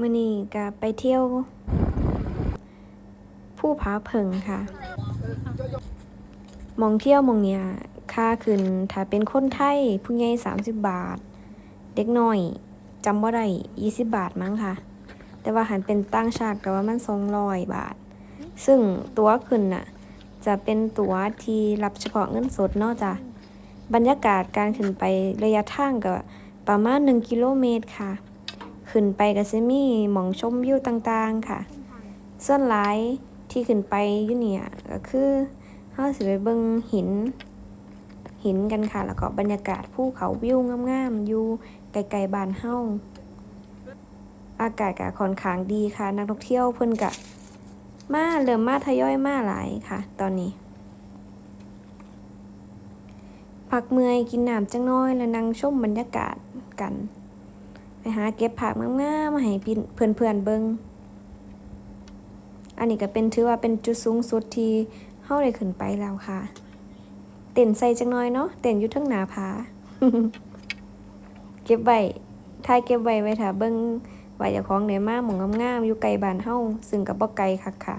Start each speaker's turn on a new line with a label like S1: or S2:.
S1: มื้อนี้ก็ไปเที่ยว ผู้ผาเพิงค่ะ มองเที่ยวมองเนี้ยค่าขึ้นถ้าเป็นคนไทยผู้ใหญ่30 บาท เด็กน้อยจำบ่ได้20 บาทมั้งค่ะ แต่ว่าหันเป็นต่างชาติก็ว่ามัน200 บาท ซึ่งตั๋วขึ้นน่ะ จะเป็นตั๋วที่รับเฉพาะเงินสดนาะจ้ะบรรยากาศการขึ้นไประยะทางก็ประมาณ 1 กิโลเมตรค่ะ ขึ้นไปก็สิมีหมองชมวิวต่างๆค่ะ ส่วนหลายที่ขึ้นไปอยู่เนี่ยก็คือเฮาสิไปเบิ่งหิน หินกันค่ะ แล้วก็บรรยากาศภูเขาวิวงามๆอยู่ไกลๆบ้านเฮาอากาศก็ค่อนข้างดีค่ะ นักท่องเที่ยวเพิ่นก็มาเริ่มมาทยอยมาหลายค่ะ ตอนนี้พักเมื่อยกินน้ำจังน้อยแล้วนั่งชมบรรยากาศกัน ไปหาเก็บผักงามๆมาให้พี่เพื่อนๆเบิงอันนี้ก็เป็นถือว่าเป็นจุดสูงสุดที่เฮาได้ขึ้นไปแล้วค่ะ เต้นใส่จังน้อยเนาะเต้นอยู่ทั้งหนาผาเก็บไว้ถ่ายเก็บไว้ไว้ถ้าเบิงว่าจ้าของได้มาหมองงามๆอยู่ไกลบ้านเฮาซึ่งก็บ่ไกลคักค่ะ